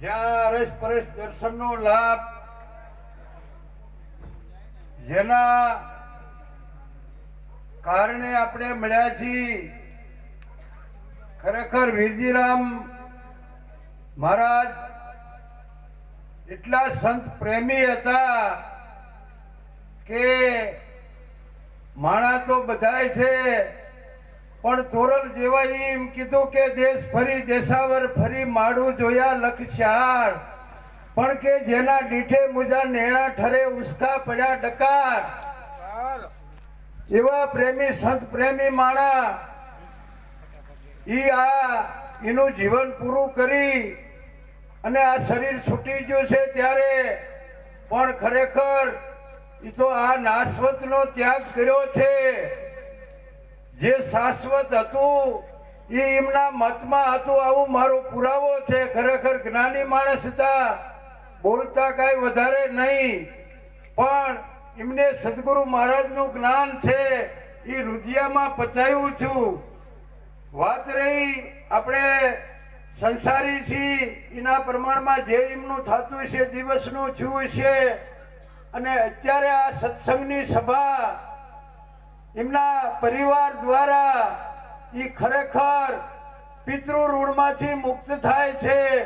જ્યાં અરસ પરસ દર્શનનો લાભ જેના કારણે આપણે મળ્યા છીએ, ખરેખર વીરજીરામ મહારાજ એટલા સંત પ્રેમી હતા કે માણા તો બધાય છે પણ તોરલ જેવા એમ કીધું કે દેશ ફરી દેશાવર ફરી માડું જોયા લક્ષાર પણ કે જેના દીઠે મુજા નેણા ઠરે ઉસકા પડ્યા ડકાર. એવા પ્રેમી સંત પ્રેમી માણા. ઈ આ એનું જીવન પૂરું કરી અને આ શરીર છૂટી ગયું છે ત્યારે. પણ ખરેખર એ તો આ નાશવતનો ત્યાગ કર્યો છે. જે શાશ્વત હતું, એ એમના મતમાં હતું, આવું મારો પુરાવો છે. ખરેખર જ્ઞાની માણસ હતા. બોલતા કાંઈ વધારે નહીં. પણ એમને સદગુરુ મહારાજનું જ્ઞાન છે, એ રુધિયામાં પચાયું છું. વાત રહી આપણે સંસારી છીએ, એના પ્રમાણમાં જે એમનું થતું છે, દિવસનું છું છે. અને અત્યારે આ સત્સંગની સભા એમના પરિવાર દ્વારા એ ખરેખર પિતૃ ઋણમાંથી મુક્ત થાય છે.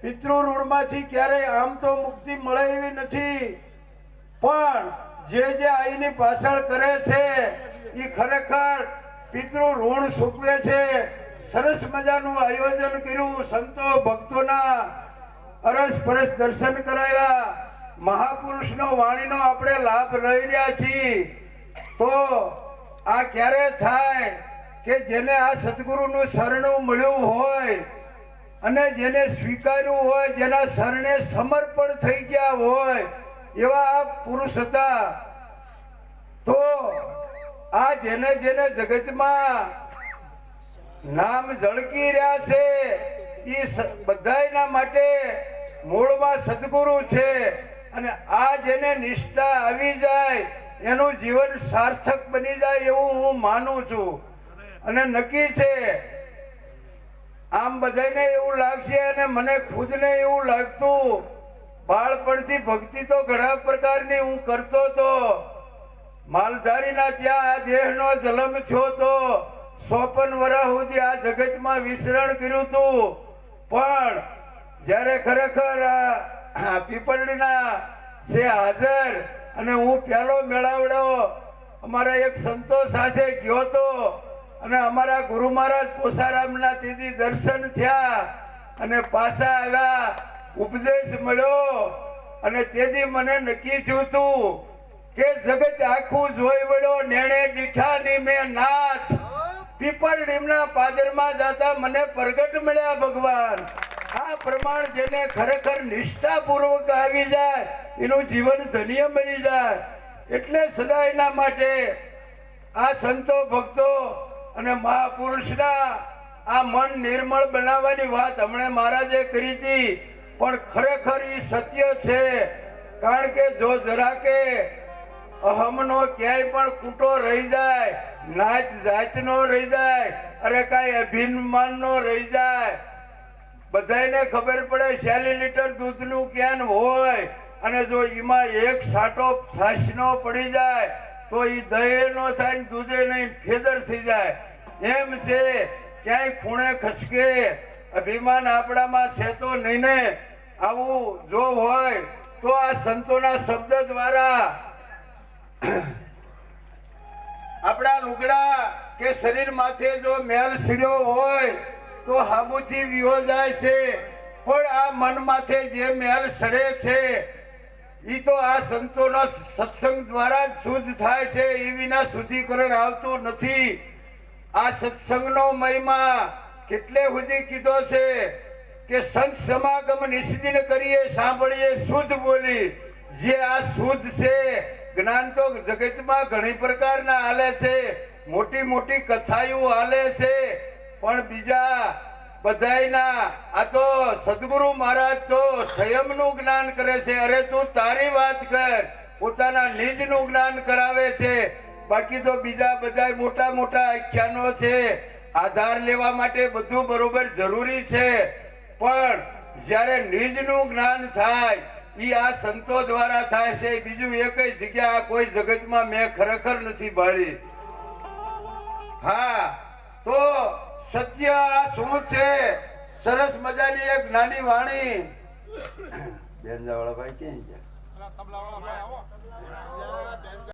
પિતૃ ઋણમાંથી ક્યારેય આમ તો મુક્તિ મળે એવી નથી. પણ જે જે આઈની પાછળ કરે છે એ ખરેખર પિતૃ ઋણ ચૂકવે છે. સરસ મજાનું આયોજન કર્યું. સંતો ભક્તોના અરસ પરસ દર્શન કરાયા. મહાપુરુષનો વાણીનો આપણે લાભ લઈ રહ્યા છીએ. તો આ ક્યારે થાય કે જેને આ સદગુરુનું શરણું મળ્યું હોય અને જેને સ્વીકાર્યું હોય, જેના શરણે સમર્પણ થઈ ગયા હોય, એવા આ પુરુષ હતા. તો આ જેને જેને જગતમાં નામ ઝળકી રહ્યા છે, એ બધાયના માટે મૂળમાં સદગુરુ છે. અને આ જેને નિષ્ઠા આવી જાય એનું જીવન સાર્થક બની જાય એવું હું માનું છું. અને નક્કી છે, આમ બધાને એવું લાગશે અને મને ખુદને એવું લાગતું. બાળપણથી ભક્તિ તો ઘણા પ્રકારની હું કરતો તો. માલધારીના ત્યાં આ દેહનો જન્મ થયો તો. સોપન વર્ષ સુધી આ જગતમાં વિસરણ કર્યું હતું પણ જ્યારે ખરેખર આ પીપળડીના છે હાજર અને હું પહેલો મેળાવડો અમારા એક સંતો સાથે ગયો તો અને અમારા ગુરુ મહારાજ પોસારામના તેથી દર્શન થયા અને પાછા આવ્યા. ઉપદેશ મળ્યો અને તેથી મને નક્કી થયું હતું કે જગત આખું જોઈ વળ્યો. નેણે દીઠાની મેં નાથ. પીપર ડીમના પાદરમાં જતા મને પ્રગટ મળ્યા ભગવાન. આ પ્રમાણ જેને ખરેખર નિષ્ઠાપૂર્વક આવી જાય એનું જીવન ધન્ય બની જાય. એટલે સદા એના માટે આ સંતો, ભક્તો અને મહાપુરુષના આ મન નિર્મળ બનાવવાની વાત હમણે મહારાજે કરી હતી. પણ ખરેખર એ સત્ય છે. કારણ કે જો જરા કે અહમનો ક્યાંય પણ કૂટો રહી જાય, નાચ જાતનો રહી જાય, અરે કાંઈ અભિમાનનો રહી જાય બધાને ખબર પડે શેલી લીટર દૂધનું કેન હોય અને જો એમાં એક સાટો છાશનો પડી જાય, તો એ દહીં નો થાય દૂધે નહીં, ફેદર થઈ જાય. એમ છે, ક્યાંય ખૂણે ખસકે, અભિમાન આપણામાં છે તો નહીં ને. આવું જો હોય, તો આ સંતોના શબ્દ દ્વારા આપણા લુગડા કે શરીર માથે જો મેલ સીડ્યો હોય, તો હાબુથી વિહો જાય છે. પણ આ મન માથે જે મેલ સડે છે ઈ તો આ સંતોનો સત્સંગ દ્વારા જ શુદ્ધ થાય છે, એ વિના શુદ્ધિકરણ આવતું નથી. આ સત્સંગનો મહિમા કેટલે સુધી કીધો છે કે સંત સમાગમ નિષિદિન કરીએ, સાંભળીએ, શુદ્ધ બોલી જે આ શુદ્ધ છે, જ્ઞાન તો જગતમાં ઘણી પ્રકારના હાલે છે. મોટી મોટી કથાયું હાલે છે. પણ બીજા બધાયના, આ તો સદગુરુ મહારાજ તો સંયમનું જ્ઞાન કરે છે. અરે તું તારી વાત કર. પોતાના નિજનું જ્ઞાન કરાવે છે. બાકી તો બીજા બધા મોટા મોટા આખ્યાનો છે. આધાર લેવા માટે બધું બરોબર જરૂરી છે. પણ જ્યારે નિજનું જ્ઞાન થાય એ આ સંતો દ્વારા થાય છે. બીજું એક જગ્યા કોઈ જગતમાં મેં ખરેખર નથી ભાળી. હા, તો સત્ય આ શું છે? સરસ મજાની એક નાની વાણી. બેન ભાઈ ક્યાં ગયા?